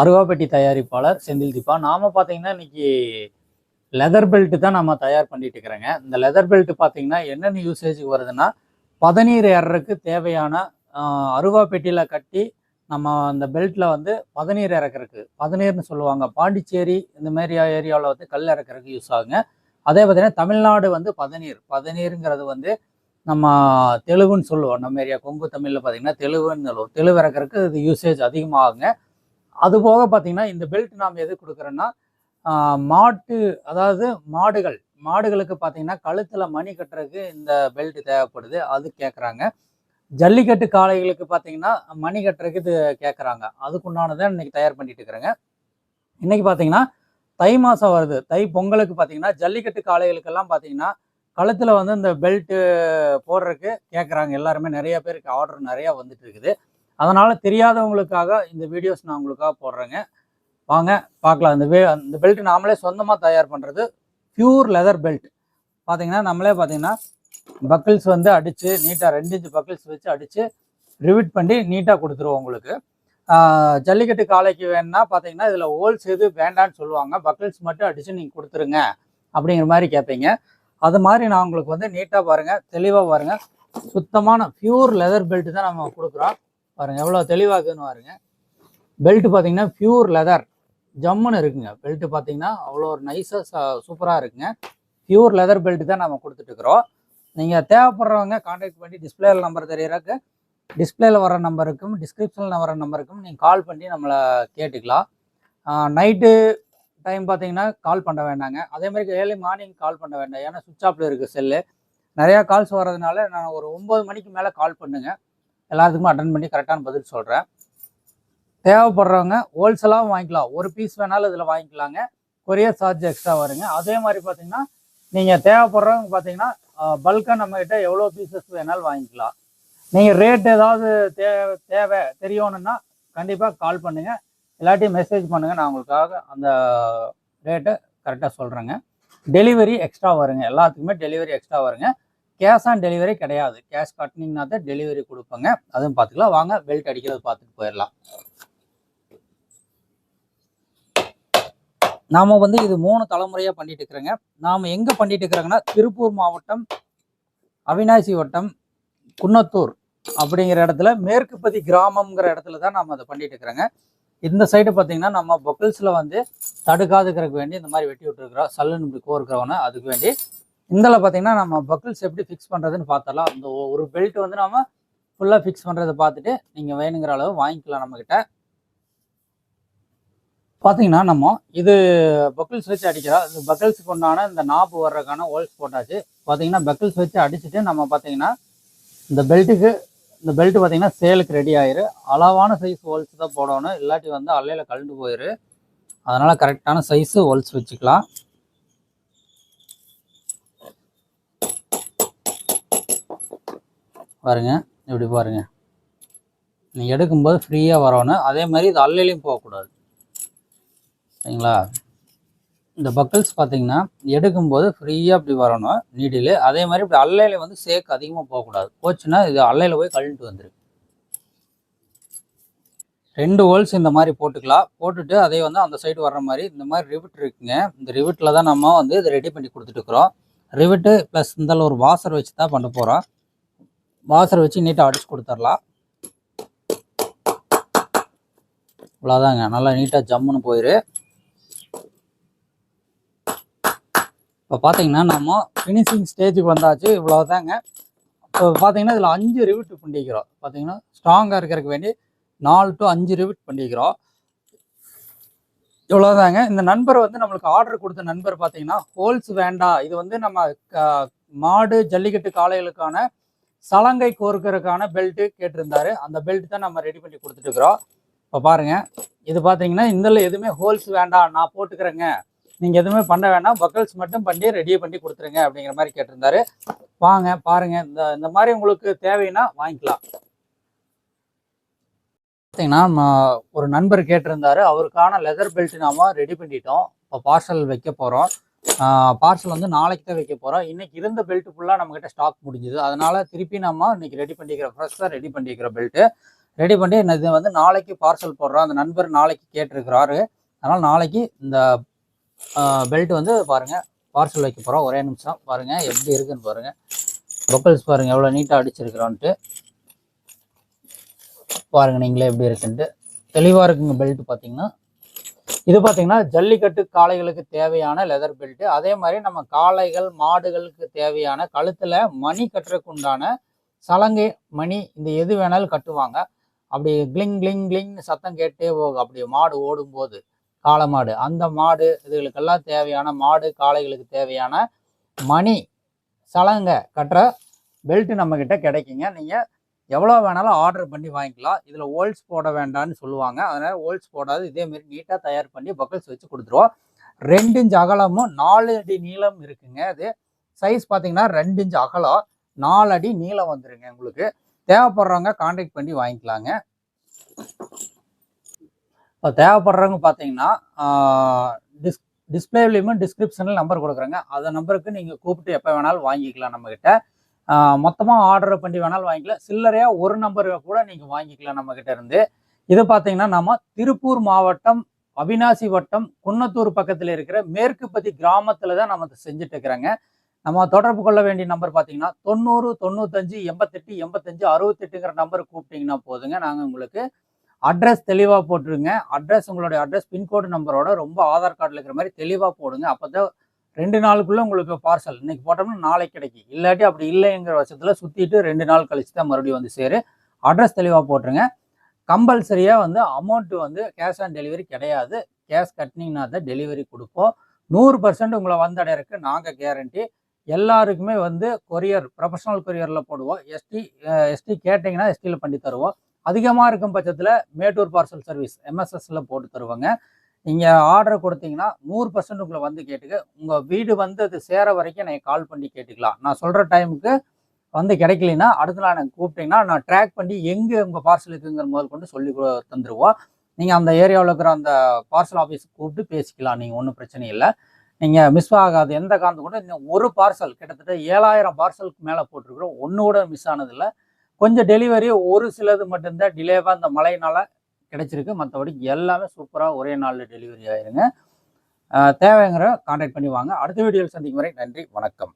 அருவாப்பெட்டி தயாரிப்பாளர் செந்தில் தீபா. நாம பார்த்தீங்கன்னா இன்னைக்கு லெதர் பெல்ட் தான் நம்ம தயார் பண்ணிட்டு இருக்கிறோங்க. இந்த லெதர் பெல்ட் பார்த்தீங்கன்னா என்னென்ன யூசேஜுக்கு வருதுன்னா பதநீர் ஏறுறதுக்கு தேவையான அருவாப்பெட்டியில் கட்டி நம்ம அந்த பெல்ட்டில் வந்து பதநீர் இறக்குறதுக்கு பதநீர்னு சொல்லுவாங்க. பாண்டிச்சேரி இந்த மாதிரி ஏரியாவில் வந்து கல் இறக்குறதுக்கு யூஸ் ஆகுங்க. அதே பார்த்தீங்கன்னா தமிழ்நாடு வந்து பதநீர். பதநீருங்கிறது வந்து நம்ம தெலுங்குன்னு சொல்லுவோம். நம்ம ஏரியா கொங்கு தமிழில் பார்த்தீங்கன்னா தெலுங்குன்னு சொல்லுவோம். தெலுங்கு இறக்குறதுக்கு இது யூசேஜ் அதிகமாகுங்க. அது போக பார்த்தீங்கன்னா இந்த பெல்ட் நாம் எது கொடுக்குறோன்னா மாட்டு அதாவது மாடுகள் மாடுகளுக்கு பார்த்தீங்கன்னா கழுத்தில் மணி கட்டுறதுக்கு இந்த பெல்ட் தேவைப்படுது அது கேட்குறாங்க ஜல்லிக்கட்டு காளைகளுக்கு பார்த்தீங்கன்னா மணி கட்டுறதுக்கு இது கேட்குறாங்க அதுக்குண்டானதை இன்னைக்கு தயார் பண்ணிட்டு இருக்கிறேங்க. இன்னைக்கு பார்த்தீங்கன்னா தை மாதம் வருது. தை பொங்கலுக்கு பார்த்தீங்கன்னா ஜல்லிக்கட்டு காளைகளுக்கெல்லாம் பார்த்தீங்கன்னா கழுத்தில் வந்து இந்த பெல்ட்டு போடுறதுக்கு கேட்குறாங்க எல்லாருமே நிறைய பேருக்கு ஆர்டர் நிறையா வந்துட்டு இருக்குது. அதனால் தெரியாதவங்களுக்காக இந்த வீடியோஸ் நான் உங்களுக்காக போடுறேங்க. வாங்க பார்க்கலாம். இந்த வே இந்த பெல்ட் நாமளே சொந்தமாக தயார் பண்ணுறது பியூர் லெதர் பெல்ட் பார்த்தீங்கன்னா நம்மளே பார்த்தீங்கன்னா பக்கிள்ஸ் வந்து அடித்து நீட்டாக ரெண்டு இன்ச்சு பக்கிள்ஸ் வச்சு அடித்து ரிவிட் பண்ணி நீட்டாக கொடுத்துருவோம் உங்களுக்கு. ஜல்லிக்கட்டு காளைக்கு வேணும்னா பார்த்தீங்கன்னா இதில் ஹோல்ஸ் எது வேண்டான்னு சொல்லுவாங்க. பக்கிள்ஸ் மட்டும் அடித்து நீங்கள் கொடுத்துருங்க. அப்படிங்கிற மாதிரி கேட்பீங்க அது மாதிரி நான் உங்களுக்கு வந்து நீட்டாக பாருங்கள் தெளிவாக பாருங்கள் சுத்தமான பியூர் லெதர் பெல்ட் தான் நம்ம கொடுக்குறோம். பாருங்கள் எவ்வளோ தெளிவாக்குன்னு பாருங்க. பெல்ட் பார்த்தீங்கன்னா பியூர் லெதர் ஜம்முன்னு இருக்குங்க. பெல்ட் பார்த்தீங்கன்னா அவ்வளோ ஒரு நைஸாக சூப்பராக இருக்குங்க. பியூர் லெதர் பெல்ட் தான் நம்ம கொடுத்துட்ருக்குறோம் நீங்கள் தேவைப்படுறவங்க காண்டாக்ட் பண்ணி டிஸ்பிளேல நம்பர் தெரியறதுக்கு டிஸ்பிளேல வர நம்பருக்கும் டிஸ்கிரிப்ஷனில் வர நம்பருக்கும் நீங்கள் கால் பண்ணி நம்மளை கேட்டுக்கலாம். நைட்டு டைம் பார்த்தீங்கன்னா கால் பண்ண வேண்டாங்க. அதே மாதிரி ஏர்லி மார்னிங் கால் பண்ண வேண்டாம். ஏன்னா சுவிட்ச் ஆஃப்ல இருக்குது செல்லு நிறையா கால்ஸ் வர்றதுனால நான் ஒரு ஒம்பது மணிக்கு மேலே கால் பண்ணுங்கள் எல்லாத்துக்குமே அட்டன் பண்ணி கரெக்டான பதில் சொல்கிறேன் தேவைப்படுறவங்க ஹோல்சேலாகவும் வாங்கிக்கலாம். ஒரு பீஸ் வேணாலும் இதில் வாங்கிக்கலாங்க. கொரியர் சார்ஜ் எக்ஸ்ட்ரா வருங்க. அதே மாதிரி பார்த்தீங்கன்னா நீங்கள் தேவைப்படுறவங்க பார்த்தீங்கன்னா பல்காக நம்மக்கிட்ட எவ்வளோ பீசஸ் வேணாலும் வாங்கிக்கலாம். நீங்கள் ரேட் ஏதாவது தே தேவை தெரியணும்னா கண்டிப்பாக கால் பண்ணுங்கள் எல்லாத்தையும் மெசேஜ் பண்ணுங்கள் நான் உங்களுக்காக அந்த ரேட்டை கரெக்டாக சொல்கிறேங்க டெலிவரி எக்ஸ்ட்ரா வருங்க. எல்லாத்துக்குமே டெலிவரி எக்ஸ்ட்ரா வருங்க. கேஷ் ஆன் டெலிவரி கிடையாது. கேஷ் கட்டினீங்கன்னா தான் டெலிவரி கொடுப்பேங்க. அதுவும் பார்த்துக்கலாம். வாங்க பெல்ட் அடிக்கிறது பார்த்துட்டு போயிடலாம். நாம் வந்து இது மூணு தலைமுறையாக பண்ணிட்டு இருக்கிறோங்க. நாம் எங்கே பண்ணிட்டு இருக்கிறோங்கன்னா திருப்பூர் மாவட்டம் அவினாசி வட்டம் குன்னத்தூர் அப்படிங்கிற இடத்துல மேற்குப்பதி கிராமம்ங்கிற இடத்துல தான் நம்ம அதை பண்ணிட்டு இருக்கிறோங்க. இந்த சைடு பார்த்தீங்கன்னா நம்ம பொக்கிள்ஸில் வந்து தடுக்காதுக்கிறதுக்கு வேண்டி இந்த மாதிரி வெட்டி விட்டுருக்குறோம். சல்லுன்னு இப்படி கோருக்கிறவன அதுக்கு வேண்டி இதில் பார்த்தீங்கன்னா நம்ம பக்கிள்ஸ் எப்படி ஃபிக்ஸ் பண்ணுறதுன்னு பார்த்தலாம் இந்த ஒரு பெல்ட் வந்து நம்ம ஃபுல்லாக ஃபிக்ஸ் பண்ணுறதை பார்த்துட்டு நீங்கள் வேணுங்கிற அளவு வாங்கிக்கலாம் நம்மக்கிட்ட பார்த்தீங்கன்னா நம்ம இது பக்கிள்ஸ் வச்சு அடிக்கிறோம். இந்த பக்கிள்ஸுக்கு உண்டான இந்த நாப்பு வர்றதுக்கான ஹோல்ஸ் போட்டாச்சு. பார்த்தீங்கன்னா பக்கிள்ஸ் வச்சு அடிச்சுட்டு நம்ம பார்த்தீங்கன்னா இந்த பெல்ட்டுக்கு இந்த பெல்ட் பார்த்தீங்கன்னா சேலுக்கு ரெடி ஆயிரு. அளவான சைஸ் ஹோல்ஸ் தான் போடணும். இல்லாட்டி வந்து அல்லையில் கழண்டு போயிரு. அதனால் கரெக்டான சைஸு ஹோல்ஸ் வச்சுக்கலாம். பாருங்க இப்படி பாருங்க. நீ எடுக்கும்போது ஃப்ரீயாக வரணும். அதே மாதிரி இது அல்லையிலையும் போகக்கூடாது. சரிங்களா? இந்த பக்கிள்ஸ் பார்த்தீங்கன்னா எடுக்கும்போது ஃப்ரீயாக இப்படி வரணும் நீடில் அதே மாதிரி இப்படி அல்லையில வந்து சேக் அதிகமாக போகக்கூடாது. போச்சுன்னா இது அல்லையில் போய் கழண்டு வந்துருக்கு ரெண்டு ஹோல்ஸ் இந்த மாதிரி போட்டுக்கலாம். போட்டுட்டு அதே வந்து அந்த சைடு வர்ற மாதிரி இந்த மாதிரி ரிவிட் இருக்குங்க. இந்த ரிவிட்டில் தான் நம்ம வந்து இதை ரெடி பண்ணி கொடுத்துட்டுருக்குறோம் ரிவிட்டு ப்ளஸ் இந்த ஒரு வாசர் வச்சு தான் பண்ண போகிறோம் வாசர் வச்சு நீட்டாக அடிச்சு கொடுத்துர்லாம். இவ்வளோதாங்க நல்லா நீட்டாக ஜம்முன்னு போயிரு. இப்போ பார்த்தீங்கன்னா நம்ம ஃபினிஷிங் ஸ்டேஜுக்கு வந்தாச்சு. இவ்வளோதாங்க இப்போ பார்த்தீங்கன்னா இதில் அஞ்சு ரிவிட் பண்ணிக்கிறோம். பார்த்தீங்கன்னா ஸ்ட்ராங்காக இருக்கிறதுக்கு வேண்டி நாலு டு அஞ்சு ரிவிட் பண்ணிக்கிறோம். இவ்வளோதாங்க இந்த நண்பர் வந்து நம்மளுக்கு ஆர்டர் கொடுத்த நண்பர் பார்த்தீங்கன்னா ஹோல்ஸ் வேண்டாம் இது வந்து நம்ம க- மாடு ஜல்லிக்கட்டு காளைகளுக்கான சலங்கை கோர்க்கறதுக்கான பெல்ட்டு கேட்டிருந்தாரு. அந்த பெல்ட் தான் நம்ம ரெடி பண்ணி கொடுத்துட்டுருக்குறோம். இப்போ பாருங்கள் இது பார்த்தீங்கன்னா இதில் எதுவுமே ஹோல்ஸ் வேண்டாம். நான் போட்டுக்கிறேங்க. நீங்கள் எதுவுமே பண்ண வேண்டாம். பக்கல்ஸ் மட்டும் பண்ணி ரெடியே பண்ணி கொடுத்துருங்க அப்படிங்கிற மாதிரி கேட்டிருந்தாரு. வாங்க பாருங்கள் இந்த இந்த மாதிரி உங்களுக்கு தேவைன்னா வாங்கிக்கலாம். பார்த்தீங்கன்னா நம்ம ஒரு நண்பர் கேட்டிருந்தாரு. அவருக்கான லெதர் பெல்ட் நாம ரெடி பண்ணிட்டோம். இப்போ பார்சல் வைக்க போகிறோம் பார்சல் வந்து நாளைக்கு தான் வைக்க போகிறோம் இன்றைக்கி இருந்த பெல்ட் ஃபுல்லாக நம்மக்கிட்ட ஸ்டாக் முடிஞ்சுது. அதனால் திருப்பி நம்ம இன்றைக்கி ரெடி பண்ணிக்கிற ஃப்ரெஷ்ஷாக ரெடி பண்ணிக்கிற பெல்ட்டு ரெடி பண்ணி என்ன இது வந்து நாளைக்கு பார்சல் போடுறோம். அந்த நண்பர் நாளைக்கு கேட்டிருக்கிறாரு. அதனால் நாளைக்கு இந்த பெல்ட் வந்து பாருங்கள் பார்சல் வைக்க போகிறோம் ஒரே நிமிஷம். பாருங்கள் எப்படி இருக்குன்னு பாருங்கள் பக்கல்ஸ் பாருங்கள் எவ்வளோ நீட்டாக அடிச்சிருக்கிறோன்ட்டு. பாருங்கள் நீங்களே எப்படி இருக்குன்ட்டு. தெளிவாக இருக்குங்க பெல்ட் பார்த்தீங்கன்னா. இது பார்த்தீங்கன்னா ஜல்லிக்கட்டு காளைகளுக்கு தேவையான லெதர் பெல்ட் அதே மாதிரி நம்ம காளைகள் மாடுகளுக்கு தேவையான கழுத்தில் மணி கட்டுறதுக்கு உண்டான சலங்கை மணி இந்த எது வேணாலும் கட்டுவாங்க. அப்படி கிளிங் கிளிங் கிளிங்னு சத்தம் கேட்டே போகும் அப்படி மாடு ஓடும்போது காளை மாடு அந்த மாடு இதுகளுக்கெல்லாம் தேவையான மாடு காளைகளுக்கு தேவையான மணி சலங்கை கட்டுற பெல்ட் நம்மக்கிட்ட கிடைக்குங்க. நீங்கள் எவ்வளோ வேணாலும் ஆர்டர் பண்ணி வாங்கிக்கலாம். இதில் ஹோல்ஸ் போட வேண்டாம்னு சொல்லுவாங்க. அதனால் ஹோல்ஸ் போடாது. இதேமாரி நீட்டாக தயார் பண்ணி பக்கல்ஸ் வச்சு கொடுத்துருவோம். ரெண்டு இன்ச் அகலமும் நாலு அடி நீளம் இருக்குங்க அது. சைஸ் பார்த்தீங்கன்னா ரெண்டு இன்ச் அகலம் நாலு அடி நீளம் வந்துருங்க உங்களுக்கு. தேவைப்படுறவங்க கான்டாக்ட் பண்ணி வாங்கிக்கலாங்க. இப்போ தேவைப்படுறவங்க பார்த்தீங்கன்னா டிஸ் டிஸ்பிளேலையுமே டிஸ்கிரிப்ஷனில் நம்பர் கொடுக்குறாங்க. அந்த நம்பருக்கு நீங்கள் கூப்பிட்டு எப்போ வேணாலும் வாங்கிக்கலாம் நம்மக்கிட்ட மொத்தமாக ஆர்டர் பண்ணி வேணாலும் வாங்கிக்கலாம். சில்லறையாக ஒரு நம்பர் கூட நீங்கள் வாங்கிக்கலாம் நம்மக்கிட்ட இருந்து. இது பார்த்தீங்கன்னா நம்ம திருப்பூர் மாவட்டம் அவினாசி வட்டம் குன்னத்தூர் பக்கத்தில் இருக்கிற மேற்குப்பதி கிராமத்தில் தான் நம்ம செஞ்சுட்டு இருக்கிறாங்க. நம்ம தொடர்பு கொள்ள வேண்டிய நம்பர் பார்த்தீங்கன்னா தொண்ணூறு தொண்ணூத்தஞ்சு எண்பத்தெட்டு எண்பத்தஞ்சு அறுபத்தெட்டுங்கிற நம்பர் கூப்பிட்டீங்கன்னா போதுங்க. நாங்கள் உங்களுக்கு அட்ரஸ் தெளிவாக போட்டுருங்க. அட்ரஸ் உங்களுடைய அட்ரஸ் பின்கோடு நம்பரோட ரொம்ப ஆதார் கார்டில் இருக்கிற மாதிரி தெளிவாக போடுங்க. அப்போ தான் ரெண்டு நாளுக்குள்ளே உங்களுக்கு பார்சல் இன்னைக்கு போட்டோம்னா நாளைக்கு கிடைக்கும் இல்லாட்டி அப்படி இல்லைங்கிற பட்சத்தில் சுற்றிட்டு ரெண்டு நாள் கழிச்சு தான் மறுபடியும் வந்து சேரு. அட்ரஸ் தெளிவாக போட்டுருங்க. கம்பல்சரியாக வந்து அமௌண்ட்டு வந்து கேஷ் ஆன் டெலிவரி கிடையாது. கேஷ் கட்டினீங்கன்னா தான் டெலிவரி கொடுப்போம். நூறு பர்சன்ட் உங்களை வந்தடையிறதுக்கு நாங்கள் கேரண்டி எல்லாருக்குமே வந்து கொரியர் ப்ரொஃபஷனல் கொரியரில் போடுவோம். எஸ்டி எஸ்டி கேட்டிங்கன்னா எஸ்டியில் பண்ணி தருவோம். அதிகமாக இருக்கும் பட்சத்தில் மேட்டூர் பார்சல் சர்வீஸ் எம்எஸ்எஸ்ல போட்டு தருவாங்க. நீங்கள் ஆர்டர் கொடுத்தீங்கன்னா நூறு பர்சன்ட் உங்களை வந்து கேட்டுக்க. உங்கள் வீடு வந்து அது சேர வரைக்கும் நீங்கள் கால் பண்ணி கேட்டுக்கலாம். நான் சொல்கிற டைமுக்கு வந்து கிடைக்கலனா அடுத்த நாள் எனக்கு கூப்பிட்டீங்கன்னா நான் ட்ராக் பண்ணி எங்கே உங்கள் பார்சல் இருக்குங்கிற முதல் கொண்டு சொல்லி கொ- நீங்கள் அந்த ஏரியாவில் இருக்கிற அந்த பார்சல் ஆஃபீஸுக்கு கூப்பிட்டு பேசிக்கலாம். நீங்கள் ஒன்றும் பிரச்சனை இல்லை. நீங்கள் மிஸ் ஆகாது எந்த காரணத்து கூட இன்னும் ஒரு பார்சல் கிட்டத்தட்ட ஏழாயிரம் பார்சலுக்கு மேலே போட்டிருக்கிறோம். ஒன்று கூட மிஸ் ஆனதில்லை. கொஞ்சம் டெலிவரி ஒரு சிலது மட்டும்தான் டிலேவாக இந்த மழையினால கிடச்சிருக்கு. மற்றபடி எல்லாமே சூப்பராக ஒரே நாளில் டெலிவரி ஆயிருங்க. தேவைங்கிற கான்டாக்ட் பண்ணி வாங்க. அடுத்த வீடியோவில் சந்திக்கும் வரை நன்றி வணக்கம்.